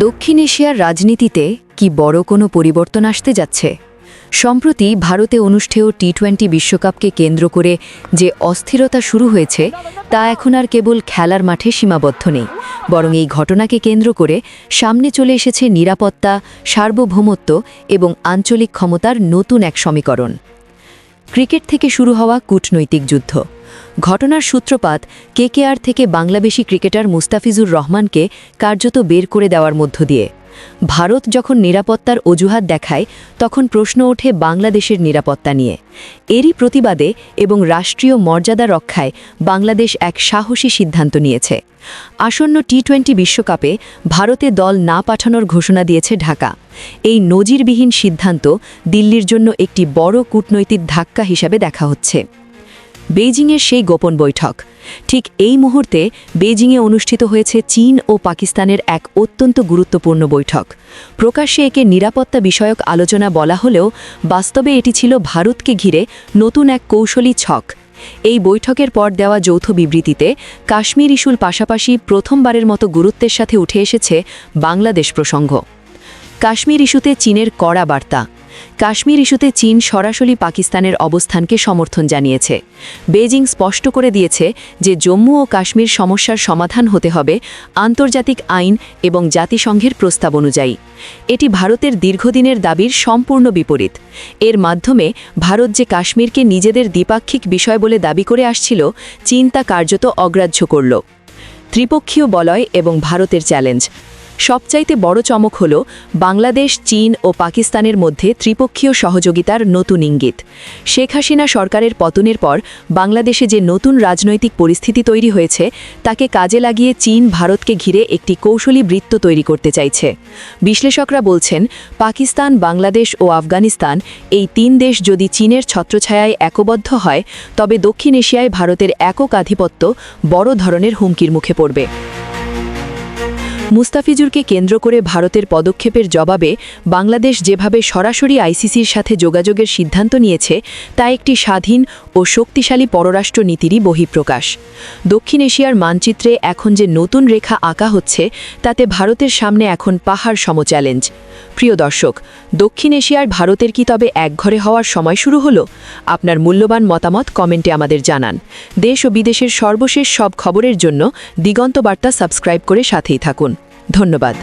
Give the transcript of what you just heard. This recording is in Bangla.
দক্ষিণ এশিয়ার রাজনীতিতে কি বড় কোনো পরিবর্তন আসতে যাচ্ছে? সম্প্রতি ভারতে অনুষ্ঠেয় টি টোয়েন্টি বিশ্বকাপকে কেন্দ্র করে যে অস্থিরতা শুরু হয়েছে, তা এখন আর কেবল খেলার মাঠে সীমাবদ্ধ নেই, বরং এই ঘটনাকে কেন্দ্র করে সামনে চলে এসেছে নিরাপত্তা, সার্বভৌমত্ব এবং আঞ্চলিক ক্ষমতার নতুন এক সমীকরণ। ক্রিকেট থেকে শুরু হওয়া কূটনৈতিক যুদ্ধ। ঘটনার সূত্রপাত কেকেআর থেকে বাংলাদেশি ক্রিকেটার মুস্তাফিজুর রহমানকে কার্যত বের করে দেওয়ার মধ্য দিয়ে। ভারত যখন নিরাপত্তার অজুহাত দেখায়, তখন প্রশ্ন ওঠে বাংলাদেশের নিরাপত্তা নিয়ে। এরই প্রতিবাদে এবং রাষ্ট্রীয় মর্যাদা রক্ষায় বাংলাদেশ এক সাহসী সিদ্ধান্ত নিয়েছে। আসন্ন টি টোয়েন্টি বিশ্বকাপে ভারতে দল না পাঠানোর ঘোষণা দিয়েছে ঢাকা। এই নজিরবিহীন সিদ্ধান্ত দিল্লির জন্য একটি বড় কূটনৈতিক ধাক্কা হিসাবে দেখা হচ্ছে। বেইজিংয়ের সেই গোপন বৈঠক। ঠিক এই মুহূর্তে বেইজিংয়ে অনুষ্ঠিত হয়েছে চীন ও পাকিস্তানের এক অত্যন্ত গুরুত্বপূর্ণ বৈঠক। প্রকাশ্যে একে নিরাপত্তা বিষয়ক আলোচনা বলা হলেও বাস্তবে এটি ছিল ভারতকে ঘিরে নতুন এক কৌশলী ছক। এই বৈঠকের পর দেওয়া যৌথ বিবৃতিতে কাশ্মীর ইস্যুর পাশাপাশি প্রথমবারের মতো গুরুত্বের সাথে উঠে এসেছে বাংলাদেশ প্রসঙ্গ। কাশ্মীর ইস্যুতে চীনের কড়া বার্তা। কাশ্মীর ইস্যুতে চীন সরাসরি পাকিস্তানের অবস্থানকে সমর্থন জানিয়েছে। বেজিং স্পষ্ট করে দিয়েছে যে জম্মু ও কাশ্মীর সমস্যার সমাধান হতে হবে আন্তর্জাতিক আইন এবং জাতিসংঘের প্রস্তাব অনুযায়ী। এটি ভারতের দীর্ঘদিনের দাবির সম্পূর্ণ বিপরীত। এর মাধ্যমে ভারত যে কাশ্মীরকে নিজেদের দ্বিপাক্ষিক বিষয় বলে দাবি করে আসছিল, চীন তা কার্যত অগ্রাহ্য করল। ত্রিপক্ষীয় বলয় এবং ভারতের চ্যালেঞ্জ। সবচাইতে বড় চমক হল বাংলাদেশ, চীন ও পাকিস্তানের মধ্যে ত্রিপক্ষীয় সহযোগিতার নতুন ইঙ্গিত। শেখ হাসিনা সরকারের পতনের পর বাংলাদেশে যে নতুন রাজনৈতিক পরিস্থিতি তৈরি হয়েছে, তাকে কাজে লাগিয়ে চীন ভারতকে ঘিরে একটি কৌশলী বৃত্ত তৈরি করতে চাইছে। বিশ্লেষকরা বলছেন, পাকিস্তান, বাংলাদেশ ও আফগানিস্তান এই তিন দেশ যদি চীনের ছত্রছায়ায় একবদ্ধ হয়, তবে দক্ষিণ এশিয়ায় ভারতের একক আধিপত্য বড় ধরনের হুমকির মুখে পড়বে। মুস্তাফিজুরকে কেন্দ্র করে ভারতের পদক্ষেপের জবাবে বাংলাদেশ যেভাবে সরাসরি আইসিসির সাথে যোগাযোগের সিদ্ধান্ত নিয়েছে, তা একটি স্বাধীন ও শক্তিশালী পররাষ্ট্র নীতিরই বহিঃপ্রকাশ। দক্ষিণ এশিয়ার মানচিত্রে এখন যে নতুন রেখা আঁকা হচ্ছে, তাতে ভারতের সামনে এখন পাহাড় সম চ্যালেঞ্জ প্রিয় দর্শক, দক্ষিণ এশিয়ার ভারতের কি তবে একঘরে হওয়ার সময় শুরু হলো? আপনার মূল্যবান মতামত কমেন্টে আমাদের জানান। দেশ ও বিদেশের সর্বশেষ সব খবরের জন্য দিগন্ত বার্তা সাবস্ক্রাইব করে সাথেই থাকুন। ধন্যবাদ।